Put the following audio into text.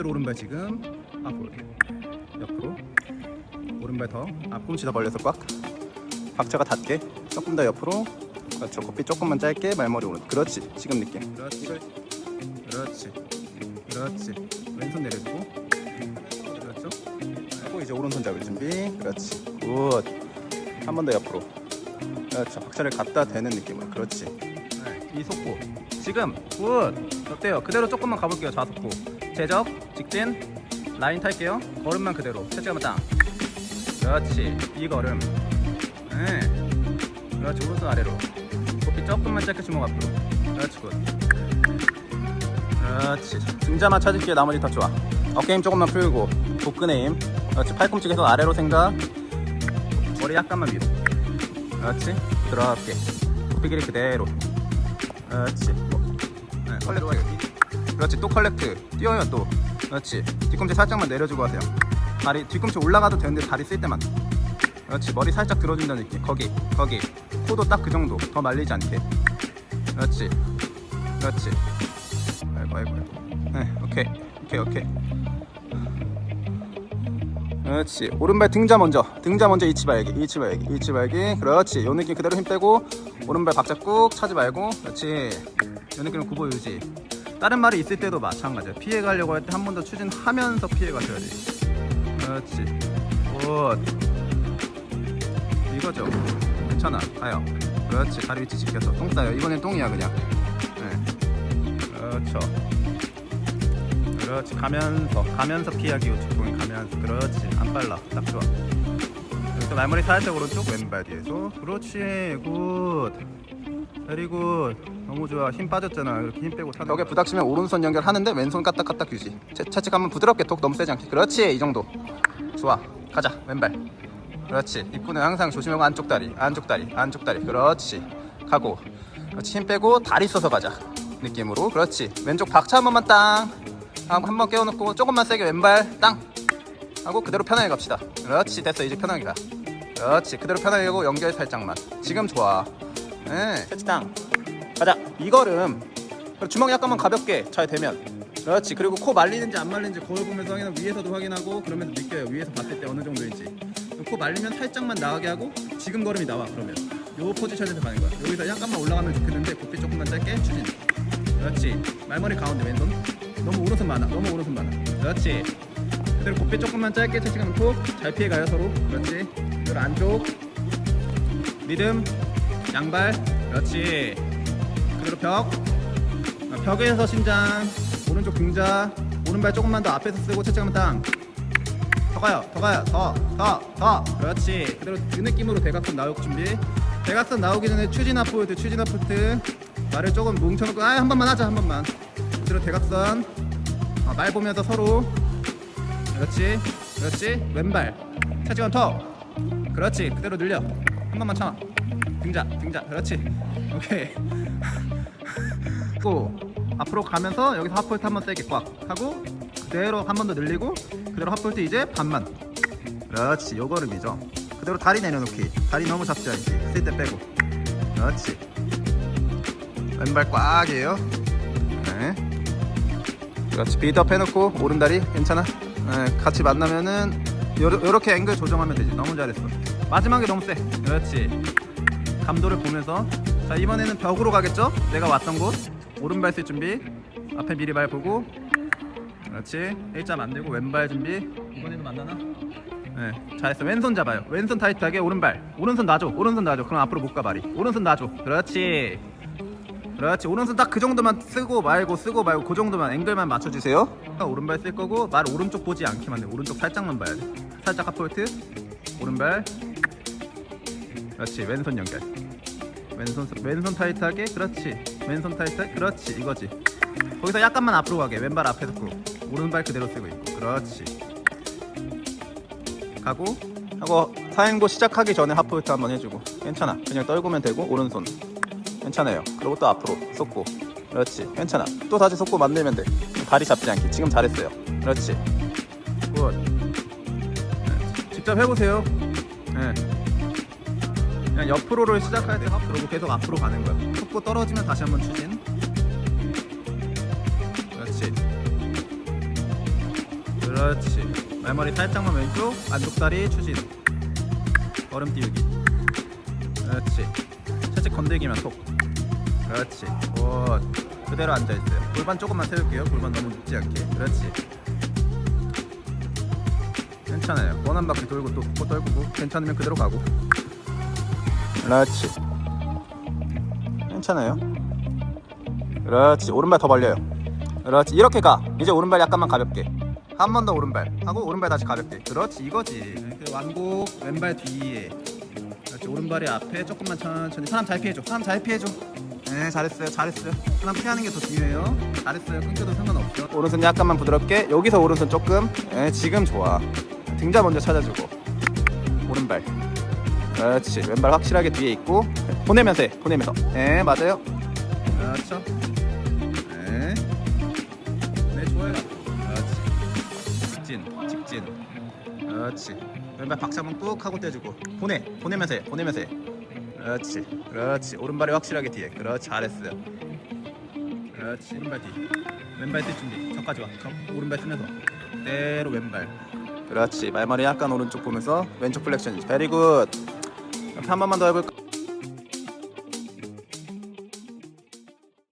그대로 오른발 지금 앞으로 옆으로 오른발 더 앞꿈치 더 벌려서 꽉 박자가 닿게 조금 더 옆으로 그렇죠. 고삐 조금만 짧게 말머리 오른 그렇지. 지금 느낌. 그렇지. 그렇지. 그렇지. 왼손 내려주고. 그렇죠. 하고 이제 오른손 잡을 준비. 그렇지. 굿한 번 더 옆으로. 그렇죠. 박자를 갖다 대는 느낌으로. 그렇지. 네, 이 속고 지금. 굿. 어때요? 그대로 조금만 가볼게요. 좌속고 제적 직진. 라인 탈게요. 걸음만 그대로. 채찍하면 땅 그렇지. 이 걸음. 네. 그렇지. 오른손 아래로. 고삐 조금만 짧게 주먹 앞으로. 그렇지 굿. 그렇지. 등자만 찾을게요 나머지 다 좋아. 어깨 힘 조금만 풀고 복근의 힘. 그렇지. 팔꿈치 계속 아래로 생각. 머리 약간만 위로. 그렇지. 들어갈게. 고삐 길이 그대로. 그렇지. 네, 컬렉트 그렇지 또 컬렉트. 뛰어요 또. 그렇지. 뒤꿈치 살짝만 내려주고 하세요. 다리 뒤꿈치 올라가도 되는데 다리 쓸 때만. 그렇지 머리 살짝 들어준다는 느낌. 거기 거기. 코도 딱 그 정도. 더 말리지 않게. 그렇지. 그렇지. 아이고 아이고 아이고. 네 오케이. 오케이 오케이. 그렇지. 오른발 등자 먼저. 등자 먼저 이치 발기 이치 발기 이치 발기. 그렇지. 요 느낌 그대로 힘 빼고 오른발 박자 꾹 차지 말고. 그렇지. 요 느낌 구보 유지 다른 말이 있을 때도 마찬가지야. 피해 가려고 할 때 한 번 더 추진하면서 피해 가셔야 돼 그렇지. 굿. 이거죠. 괜찮아. 가요 그렇지. 다리 위치 지켜서. 똥 싸요. 이번엔 똥이야 그냥. 네. 그렇죠. 그렇지. 가면서. 가면서 피하기 우측 공이 가면서. 그렇지. 안 빨라. 딱 좋아. 그래서 말머리 살짝 오른쪽 왼발 뒤에서. 그렇지. 굿 굿 너무 좋아. 힘 빠졌잖아. 이렇게 힘 빼고 타는 벽에 부닥치면 오른손 연결하는데 왼손 까딱까딱 유지. 채, 채찍하면 부드럽게 톡 너무 세지 않게. 그렇지 이 정도. 좋아. 가자 왼발. 그렇지. 입구는 항상 조심하고 안쪽 다리 안쪽 다리 안쪽 다리. 그렇지. 가고. 그렇지 힘 빼고 다리 써서 가자. 느낌으로. 그렇지. 왼쪽 박차 한 번만 땅. 한 번 깨워놓고 조금만 세게 왼발 땅. 하고 그대로 편하게 갑시다. 그렇지. 됐어. 이제 편하게 가. 그렇지. 그대로 편하게 가고 연결 살짝만. 지금 좋아 네. 채치땅 가자. 이 걸음 그리고 주먹 약간만 가볍게 잘 되면. 그렇지. 그리고 코 말리는지 안 말리는지 거울 보면서 확인하고 위에서도 확인하고 그러면서 느껴요. 위에서 봤을 때 어느 정도인지. 코 말리면 살짝만 나가게 하고 지금 걸음이 나와 그러면. 요 포지션에서 가는 거야. 여기서 약간만 올라가면 좋겠는데 고삐 조금만 짧게 추진. 그렇지. 말머리 가운데 왼손. 너무 오른손 많아. 너무 오른손 많아. 그렇지. 그대로 고삐 조금만 짧게 채찍하면 톡잘 피해가요 서로. 그렇지. 그대로 안쪽. 리듬 양발. 그렇지. 그대로 벽. 아, 벽에서 신장. 오른쪽 등자. 오른발 조금만 더 앞에서 쓰고 채찍하면 땅. 더 가요. 더 가요. 더더 더. 그렇지. 그대로 그 느낌으로 대각선 나올 준비. 대각선 나오기 전에 추진 아포트 추진 아포트. 말을 조금 뭉쳐놓고 아한 번만 하자 한 번만. 그대로 대각선. 어, 말 보면서 서로. 그렇지. 그렇지. 왼발. 차지원 터 그렇지. 그대로 늘려. 한 번만 참아 등자 등자 그렇지. 오케이. 또 앞으로 가면서 여기서 하프홀트 한번 세게 꽉 하고 그대로 한 번 더 늘리고 그대로 하프홀트 이제 반만. 그렇지. 요 걸음이죠. 그대로 다리 내려놓기. 다리 너무 잡지 않기 쓸 때 빼고. 그렇지. 왼발 꽉이에요. 네. 그렇지. 비드업 해놓고 오른다리 괜찮아? 네, 같이 만나면은 요렇게 앵글 조정하면 되지. 너무 잘했어. 마지막에 너무 세. 그렇지 감도를 보면서 자 이번에는 벽으로 가겠죠? 내가 왔던 곳. 오른발 쓸 준비. 앞에 미리 발 보고. 그렇지. 일자 만들고 왼발 준비. 이번에도 만나나? 네 잘했어. 왼손 잡아요. 왼손 타이트하게 오른발. 오른손 놔줘. 오른손 놔줘. 그럼 앞으로 못 가 발이. 오른손 놔줘. 그렇지. 그렇지. 오른손 딱 그 정도만 쓰고 말고 쓰고 말고 그 정도만 앵글만 맞춰주세요. 오른발 쓸 거고 말 오른쪽 보지 않게만 돼 오른쪽 살짝만 봐야 돼. 살짝 하프홀트. 오른발 그렇지 왼손 연결. 왼손 왼손 타이트하게 그렇지. 왼손 타이트 그렇지. 이거지. 거기서 약간만 앞으로 가게. 왼발 앞에 놓고 오른발 그대로 쓰고 있고. 그렇지. 가고. 하고 사행보 시작하기 전에 하프홀트 한번 해주고. 괜찮아. 그냥 떨구면 되고 오른손. 괜찮아요. 그리고 또 앞으로 쏟고. 그렇지. 괜찮아. 또 다시 쏟고 만들면 돼. 다리 잡지 않게 지금 잘했어요. 그렇지. 굿. 네, 직접 해보세요. 네. 그냥 옆으로를 시작해야 돼 그리고 계속 앞으로 가는 거야. 쏟고 떨어지면 다시 한번 추진. 그렇지. 그렇지. 말머리 살짝만 왼쪽 안쪽 다리 추진. 걸음 띄우기. 그렇지. 살짝 건들기만 톡. 그렇지. 굿. 그대로 앉아있어요. 골반 조금만 세울게요. 골반 너무 눕지 않게. 그렇지. 괜찮아요. 원한 바퀴 돌고 또 또 떨구고 괜찮으면 그대로 가고 그렇지. 괜찮아요. 그렇지. 오른발 더 벌려요. 그렇지. 이렇게 가. 이제 오른발 약간만 가볍게. 한 번 더 오른발 하고 오른발 다시 가볍게. 그렇지. 이거지. 그 완곡 왼발 뒤에. 그렇지. 오른발이 앞에 조금만 천천히. 사람 잘 피해줘. 사람 잘 피해줘. 네 잘했어요. 잘했어요. 사람 피하는 게 더 중요해요. 잘했어요. 끊겨도 상관없죠. 오른손 약간만 부드럽게. 여기서 오른손 조금. 네 지금 좋아. 등자 먼저 찾아주고. 오른발 그렇지. 왼발 확실하게 뒤에 있고 보내면서 해 보내면서. 네 맞아요. 그렇죠. 네, 네 좋아요. 그렇지. 직진 직진. 그렇지. 왼발 박자 한번 꾹 하고 떼주고. 보내 보내면서 해 보내면서 해. 그렇지 그렇지. 오른발이 확실하게 뒤에. 그렇지 잘했어요. 그렇지 오른발 뒤. 왼발 쓸 준비. 저까지 와. 저, 오른발 쓰면서. 그대로 왼발. 그렇지. 말머리 약간 오른쪽 보면서 왼쪽 플렉션. 베리 굿 한 번만 더 해볼까